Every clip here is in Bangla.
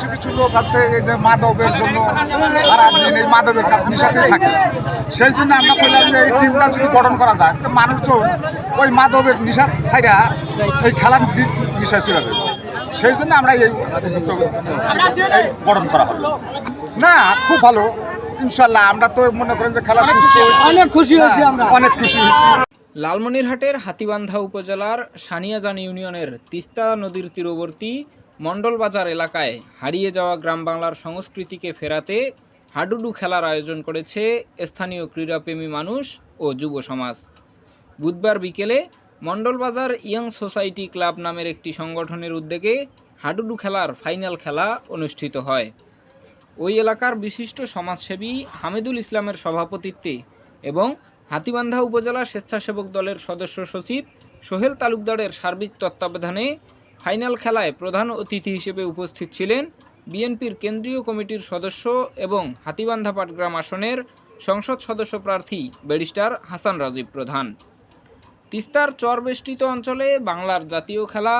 কিছু কিছু লোক আছে এই যে মাদকের জন্য সারাদিন এই মাদকের কাজ নিশাতে থাকে। সেই জন্য আমরা বললাম যে এই টিমটা যদি গঠন করা যায় তো মানুষজন ওই মাদকের নিশা ছাইরা এই খেলার নিশায় চলে যাবে। সেই জন্য আমরা এই গঠন করা হলো না খুব ভালো। ইনশাল্লাহ আমরা তো মনে করেন যে খেলা সুস্থ অনেক খুশি হয়েছি আমরা। হ্যাঁ, অনেক খুশি হয়েছি। লালমনিরহাটের হাতিবান্ধা উপজেলার সানিয়াজান ইউনিয়নের তিস্তা নদীর তীরবর্তী মণ্ডলবাজার এলাকায় হারিয়ে যাওয়া গ্রাম বাংলার সংস্কৃতিকে ফেরাতে হাডুডু খেলার আয়োজন করেছে স্থানীয় ক্রীড়াপ্রেমী মানুষ ও যুব সমাজ। বুধবার বিকেলে মণ্ডলবাজার ইয়ং সোসাইটি ক্লাব নামের একটি সংগঠনের উদ্যোগে হাডুডু খেলার ফাইনাল খেলা অনুষ্ঠিত হয়। ওই এলাকার বিশিষ্ট সমাজসেবী হামিদুল ইসলামের সভাপতিত্বে এবং হাতিবান্ধা উপজেলা স্বেচ্ছাসেবক দলের সদস্য সচিব সোহেল তালুকদারের সার্বিক তত্ত্বাবধানে ফাইনাল খেলায় প্রধান অতিথি হিসেবে উপস্থিত ছিলেন বিএনপির কেন্দ্রীয় কমিটির সদস্য এবং হাতিবান্ধা পাটগ্রাম আসনের সংসদ সদস্য প্রার্থী ব্যারিস্টার হাসান রাজীব প্রধান। তিস্তার চরবেষ্টিত অঞ্চলে বাংলার জাতীয় খেলা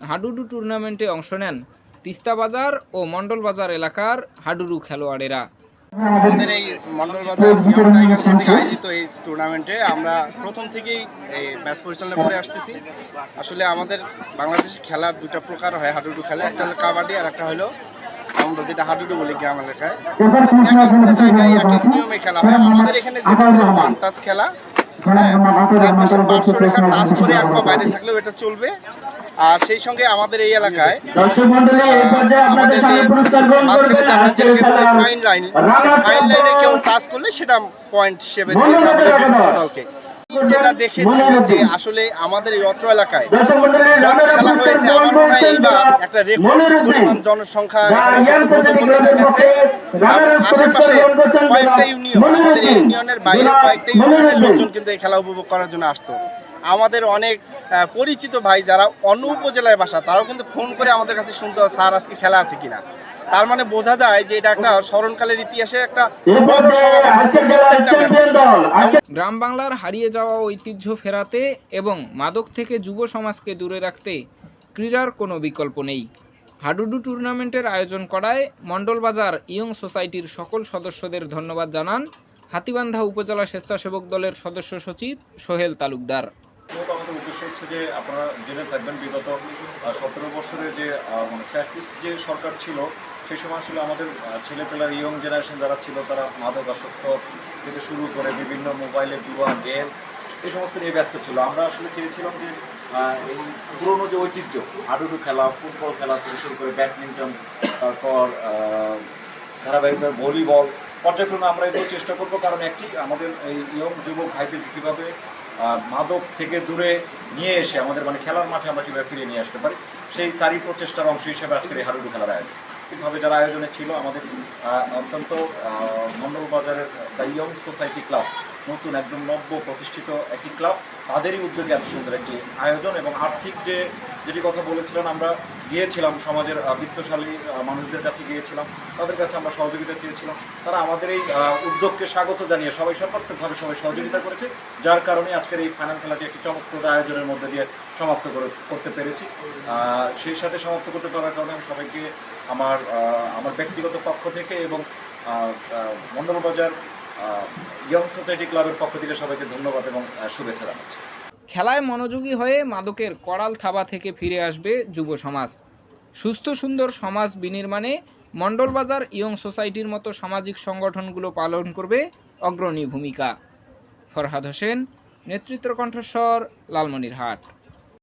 হাডুডু টুর্নামেন্টে অংশ নেন তিস্তা বাজার ও মণ্ডল বাজার এলাকার হাডুডু খেলোয়াড়েরা। আমাদের এই মন্ডল বাজার ইয়ং টাইগার্স থেকে আয়োজিত এই টুর্নামেন্টে আমরা প্রথম থেকেই এই ম্যাচ পরিচালনা করে আসতেছি। আসলে আমাদের বাংলাদেশের খেলার দুটো প্রকার হয় হাডুডু খেলা। একটা হলো কাবাডি আর একটা হলো আমরা যেটা হাডুডু বলি গ্রাম এলাকায়। জায়গায় এক এক নিয়মে খেলা হয়। আমাদের এখানে যেটা ওয়ান টাচ খেলা হ্যাঁ, চারপাশে পাঁচশো রেখা টাচ করে এক পা বাইরে থাকলেও এটা চলবে। আর সেই সঙ্গে আমাদের এই এলাকায় ফাইন লাইন ফাইন লাইনে কেউ টাচ করলে সেটা পয়েন্ট হিসেবে দলকে। যেটা দেখেছি যে আসলে আমাদের এই অত্র এলাকায় যত খেলা হয়েছে আমার মনে হয় এইবার একটা রেকর্ড পরিমাণ জনসংখ্যা আশেপাশে কয়েকটা ইউনিয়ন আমাদের ইউনিয়নের বাইরে কয়েকটা ইউনিয়নের লোকজন কিন্তু এই খেলা উপভোগ করার জন্য আসতো। আমাদের অনেক পরিচিত ভাই যারা অন্য উপজেলায় বাসা, তারাও কিন্তু ফোন করে আমাদের কাছে শুনতে, স্যার, আজকে খেলা আছে কিনা? তার মানে বোঝা যায় যে এটা একটা স্মরণকালের ইতিহাসে একটা গ্রাম বাংলার হারিয়ে যাওয়া ঐতিহ্য ফেরাতে এবং মাদক থেকে যুব সমাজকে দূরে রাখতে ক্রীড়ার কোনো বিকল্প নেই। হাডুডু টুর্নামেন্টের আয়োজন করায় মণ্ডলবাজার ইয়ং সোসাইটির সকল সদস্যদের ধন্যবাদ জানান হাতিবান্ধা উপজেলা স্বেচ্ছাসেবক দলের সদস্য সচিব সোহেল তালুকদার। মূলত আমাদের উদ্দেশ্য হচ্ছে যে আপনারা জেনে থাকবেন, বিগত সতেরো বছরের যে মানে ফ্যাসিস্ট যে সরকার ছিল সেই সময় আসলে আমাদের ছেলেপেলার ইয়ং জেনারেশন যারা ছিল, তারা মাদকাসক্ত থেকে শুরু করে বিভিন্ন মোবাইলে জুয়া, গেম, এই সমস্ত নিয়ে ব্যস্ত ছিল। আমরা আসলে চেয়েছিলাম যে এই পুরোনো যে ঐতিহ্য, হাডুডু খেলা, ফুটবল খেলা থেকে শুরু করে ব্যাডমিন্টন, তারপর ধারাবাহিকভাবে ভলিবল, পর্যায়ক্রমে আমরা এগুলো চেষ্টা করব। কারণ একটি আমাদের এই ইয়ং যুবক ভাইদেরকে কীভাবে মাদক থেকে দূরে নিয়ে এসে আমাদের মানে খেলার মাঠে আমরা কীভাবে ফিরিয়ে নিয়ে আসতে পারি সেই তারই প্রচেষ্টার অংশ হিসেবে আজকের এই হাডুডু খেলার আয়োজন। ঠিকভাবে যারা আয়োজনে ছিল আমাদের অত্যন্ত আহ, মণ্ডল বাজারের দ্য ইয়ং সোসাইটি ক্লাব নতুন একদম নব্য প্রতিষ্ঠিত একটি ক্লাব তাদেরই উদ্যোগে এত সুন্দর একটি আয়োজন এবং আর্থিক যে যেটি কথা বলেছিলেন আমরা গিয়েছিলাম, সমাজের বৃত্তশালী মানুষদের কাছে গিয়েছিলাম, তাদের কাছে আমরা সহযোগিতা চেয়েছিলাম। তারা আমাদের এই উদ্যোগকে স্বাগত জানিয়ে সবাই সর্বাত্মকভাবে সবাই সহযোগিতা করেছে, যার কারণে আজকের এই ফাইনাল খেলাটি একটি চমকপ্রদ আয়োজনের মধ্যে দিয়ে সমাপ্ত করে করতে পেরেছি। সেই সাথে সমাপ্ত করতে পারার কারণে আমি সবাইকে আমার আমার ব্যক্তিগত পক্ষ থেকে এবং মন্ডলবাজার ইয়ং সোসাইটি ক্লাবের পক্ষ থেকে সবাইকে ধন্যবাদ এবং শুভেচ্ছা জানাচ্ছি। খেলায় মনোযোগী হয়ে মাদকের করাল থাবা থেকে ফিরে আসবে যুব সমাজ। সুস্থ, সুন্দর সমাজ বিনির্মাণে মণ্ডলবাজার ইয়ং সোসাইটির মতো সামাজিক সংগঠনগুলো পালন করবে অগ্রণী ভূমিকা। ফরহাদ হোসেন নেতৃত্ব কণ্ঠস্বর, লালমনিরহাট।